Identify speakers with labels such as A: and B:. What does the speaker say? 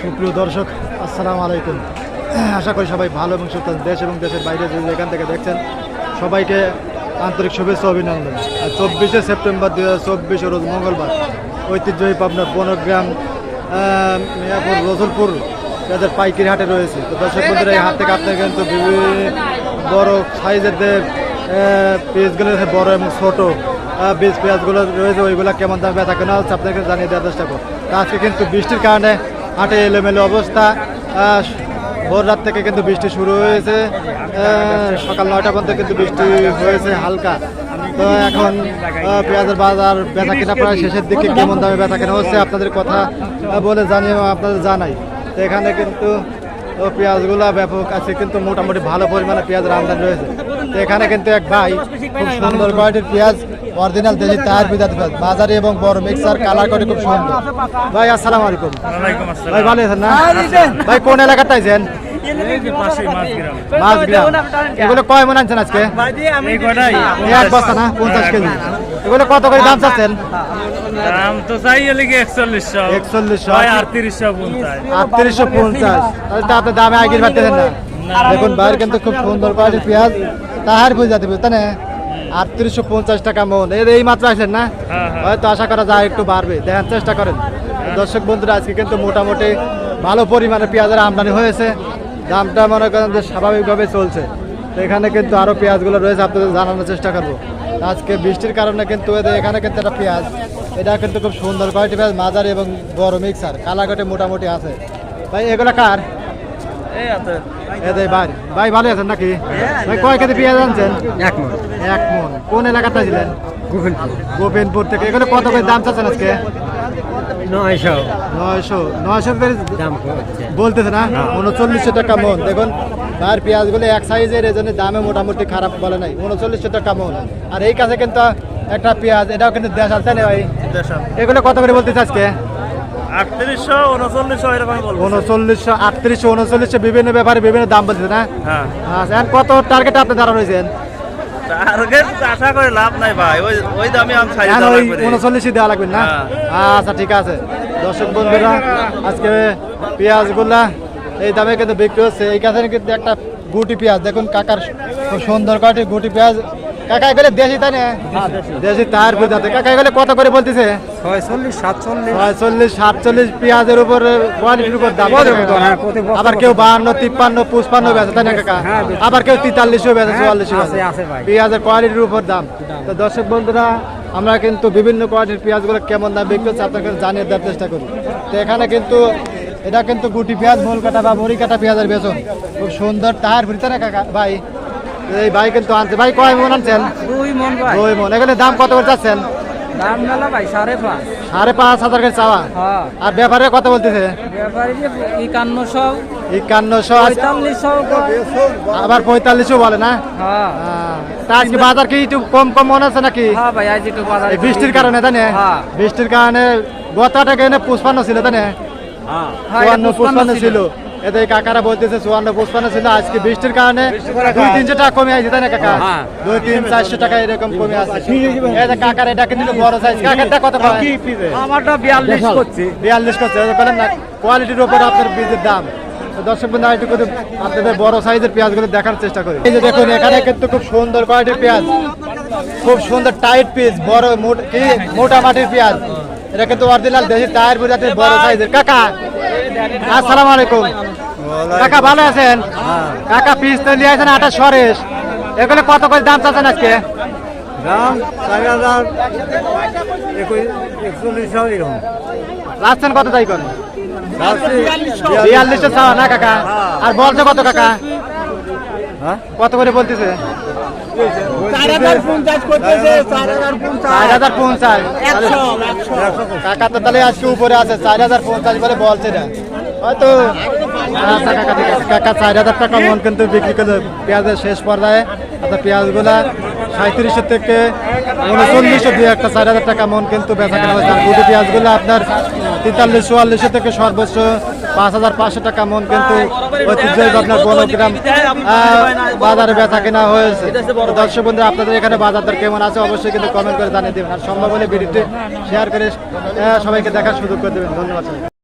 A: সুপ্রিয় দর্শক, আসসালামু আলাইকুম। আশা করি সবাই ভালো এবং সুস্থ দেশ এবং দেশের বাইরে যে যেখান থেকে দেখছেন, সবাইকে আন্তরিক শুভেচ্ছা অভিনন্দন। আর চব্বিশে সেপ্টেম্বর দু হাজার চব্বিশ রোজ মঙ্গলবার, ঐতিহ্যবাহী পাবনা বনগ্রাম মিয়াপুর, রসুলপুর, যাদের পাইকারি হাটে রয়েছে। তো দর্শক বন্ধুরা, এই হাট থেকে আপনার কিন্তু বিভিন্ন বড় সাইজের যে পিসগুলো বড় এবং ছোট বীজ পেঁয়াজগুলো রয়েছে, ওইগুলো কেমন দামে বেচা কেনা হচ্ছে আপনাকে জানিয়ে দেওয়ার চেষ্টা করব। আজকে কিন্তু বৃষ্টির কারণে হাটে এলোমেলো অবস্থা। ভোর রাত থেকে কিন্তু বৃষ্টি শুরু হয়েছে। সকাল নয়টা পর্যন্ত কিন্তু বৃষ্টি হয়েছে হালকা। তো এখন পেঁয়াজের বাজার বেচা কেনা প্রায় শেষের দিকে কেমন দামে বেচা কেনা হচ্ছে আপনাদের কথা বলে জানিয়ে আপনাদের জানাই। তো এখানে কিন্তু পেঁয়াজগুলা ব্যাপক আছে, কিন্তু মোটামুটি ভালো পরিমাণে পেঁয়াজের আমদানি রয়েছে। তো এখানে কিন্তু এক ভাই খুব সুন্দর কোয়ালিটির পেঁয়াজ অরিজিনাল দেশি তার পেঁয়াজ বাজারি এবং বড় মিক্সার কালার করে খুব সুন্দর। ভাই আসসালামু আলাইকুম। ভাই ভালো আছেন না? ভাই কোন এলাকাতে আছেন?
B: এই যে পাশেই মাছগ্রাম
A: মাছ গ্রাম। এগুলো কয় মন আনছেন আজকে?
B: এই
A: এক বস্তা না? পঞ্চাশ কেজি। এগুলো কত করে দাম চাচ্ছেন?
B: দাম তো চাই এলিগে একচল্লিশশো।
A: একচল্লিশশো।
B: আটত্রিশশো পঞ্চাশ।
A: আটত্রিশশো পঞ্চাশ। তাহলে তো আপনার দামে আগের না। দেখুন বাইরে কিন্তু খুব সুন্দর কোয়ালিটির পেঁয়াজ। তাহার বুঝে যাতে তাই না? আটত্রিশশো পঞ্চাশ টাকা মন। এই এই মাত্র আসেন না?
B: হ্যাঁ, হ্যাঁ।
A: হয়তো আশা করা যায় একটু বাড়বে। দেখার চেষ্টা করেন। দর্শক বন্ধুরা আজকে কিন্তু মোটামুটি ভালো পরিমাণে পেঁয়াজের আমদানি হয়েছে। দামটা মনে করেন যে স্বাভাবিকভাবে চলছে। তো এখানে কিন্তু আরও পেঁয়াজগুলো রয়েছে আপনাদের জানানোর চেষ্টা করব। আজকে বৃষ্টির কারণে কিন্তু এখানে কিন্তু একটা পেঁয়াজ এটা কিন্তু খুব সুন্দর কোয়ালিটি পেঁয়াজ মাঝারি এবং বড় মিক্সার কালাগটে মোটামুটি আছে। ভাই এগুলো কার?
B: এই আছে
A: এদের ভাই ভাই ভালো আছেন নাকি? ভাই কয় কেজি পেঁয়াজ আনছেন?
B: এক মন।
A: এক মন। কোন এলাকাতে ছিলেন গোবিন্দপুর। থেকে। এগুলো কত করে দাম চাচ্ছেন আজকে?
B: নয়শো।
A: নয়শো। নয়শো
B: দাম
A: বলতেছে না? উনচল্লিশশো টাকা মন। দেখুন আর পেঁয়াজগুলো এক সাইজের এই জন্য দামে মোটামুটি খারাপ বলে নাই। উনচল্লিশশো টাকা মন। আর এই কাছে কিন্তু একটা পেঁয়াজ এটাও কিন্তু দেশ আছে না ভাই? এগুলো কত করে বলতেছে আজকে?
B: আটত্রিশশো উনচল্লিশশো এরকম
A: উনচল্লিশশো আটত্রিশশো উনচল্লিশশো বিভিন্ন ব্যাপারে বিভিন্ন দাম বলতেছে না?
B: হ্যাঁ।
A: আচ্ছা কত টার্গেট আপনি দাঁড়া রয়েছেন?
B: টার্গেট আশা করে লাভ নাই ভাই ওই ওই দামে আমি ছাই
A: এখন ওই উনচল্লিশই দেওয়া লাগবে না? আচ্ছা ঠিক আছে। দর্শক বন্ধুরা আজকে পেঁয়াজগুলা এই দামে কিন্তু বিক্রি হচ্ছে। এই কাছে কিন্তু একটা গুটি পেঁয়াজ দেখুন কাকার খুব সুন্দর কয়টি গুটি পেঁয়াজ। কাকা এগুলো দেশি তাই না। দেশি। তার কাকা কত করে বলতেছে?
B: ছয়চল্লিশ সাতচল্লিশ
A: ছয়চল্লিশ সাতচল্লিশ পেঁয়াজের উপর কোয়ালিটির উপর দাম।
B: হ্যাঁ,
A: আবার কেউ বাহান্ন তিপ্পান্ন বেচে তাই না কাকা? আবার কেউ তেতাল্লিশও বেচে চুয়াল্লিশও। পেঁয়াজের কোয়ালিটির উপর দাম। তো দর্শক বন্ধুরা আমরা কিন্তু বিভিন্ন কোয়ালিটির পেঁয়াজগুলো কেমন দাম বিক্রি হচ্ছে আপনাকে জানিয়ে দেওয়ার চেষ্টা করি। তো এখানে কিন্তু এটা কিন্তু গুটি পেঁয়াজ মোল কাটা বা বড়ি কাটা পেঁয়াজের বেতন খুব সুন্দর তার ভিতরে কাকা? ভাই? এই ভাই কিন্তু আনছে। ভাই কয় মন আনছেন?
C: দুই মন ভাই।
A: দুই মন। এখানে দাম কত করে চাচ্ছেন?
C: দাম মেলা ভাই সাড়ে পাঁচ।
A: সাড়ে পাঁচ হাজার করে চাওয়া।
C: হ্যাঁ।
A: আর ব্যাপারে কত বলতেছে?
C: একান্নশো।
A: একান্নশো
C: পঁয়তাল্লিশশো
A: আবার পঁয়তাল্লিশও বলে না?
C: হ্যাঁ।
A: আজকে বাজার কি একটু কম কম মনে আছে নাকি?
C: হ্যাঁ ভাই আজ একটু বাজার
A: এই বৃষ্টির কারণে তাই না। বৃষ্টির কারণে গতটা কেন পুষ্পান্ন ছিল তাই না? পুষ্পান্ন ছিল। এতে কাকারা বলতেছে চুয়ান্ন পুষ্পান্ন ছিল আজকে বৃষ্টির কারণে দুই তিনশো টাকা কমে আছে তাই না কাকা?
C: হ্যাঁ।
A: দুই তিন চারশো টাকা এরকম কমে আছে। এই কাকার এটা কিন্তু বড় সাইজ কাকারটা কত
C: আমারটা বিয়াল্লিশ করছি।
A: বিয়াল্লিশ করছে। বলেন না কোয়ালিটির উপর আপনার বীজের দাম। দর্শক বন্ধু একটু করে আপনাদের বড় সাইজের পেঁয়াজগুলো দেখার চেষ্টা করি। এই যে দেখুন এখানে কিন্তু খুব সুন্দর কোয়ালিটির পেঁয়াজ। খুব সুন্দর টাইট পিস বড় মোট- মাটির পেঁয়াজ। এটা কিন্তু অরিজিনাল দেশি টায়ার বুঝাতে বড় সাইজের কাকা আসসালামু আলাইকুম। কাকা ভালো আছেন? কাকা পিস তো নিয়ে আসেন আটা সরেশ। এগুলো কত করে দাম চাচ্ছেন আজকে?
B: দাম চার হাজার
A: লাস্টেন কত তাই করেন বিয়াল্লিশটা চাওয়া না কাকা? আর বলছে কত কাকা? কত করে বলতেছে? চার হাজার পঞ্চাশ কাকা তো তাহলে আজকে উপরে আছে চার হাজার পঞ্চাশ বলে বলছে না হয়তো আচ্ছা কাকা চার হাজার টাকা মন কিন্তু বিক্রি করল পেঁয়াজের শেষ পর্যায়ে। অর্থাৎ পেঁয়াজগুলা সাঁত্রিশশো থেকে উনচল্লিশশো দিয়ে একটা চার হাজার টাকা মন কিন্তু বেচা কেনা হয়েছে। আর গুটি পেঁয়াজগুলো আপনার তেতাল্লিশ চুয়াল্লিশশো থেকে সর্বোচ্চ পাঁচ হাজার পাঁচশো টাকা মন কিন্তু ঐতিহ্যই আপনার বনগ্রাম বাজারে বেচা কেনা হয়েছে। দর্শক বন্ধু আপনাদের এখানে বাজার দর কেমন আছে অবশ্যই কিন্তু কমেন্ট করে জানিয়ে দেবেন। আর সম্ভব হলে ভিডিওটি শেয়ার করে সবাইকে দেখার সুযোগ করে দেবেন। ধন্যবাদ।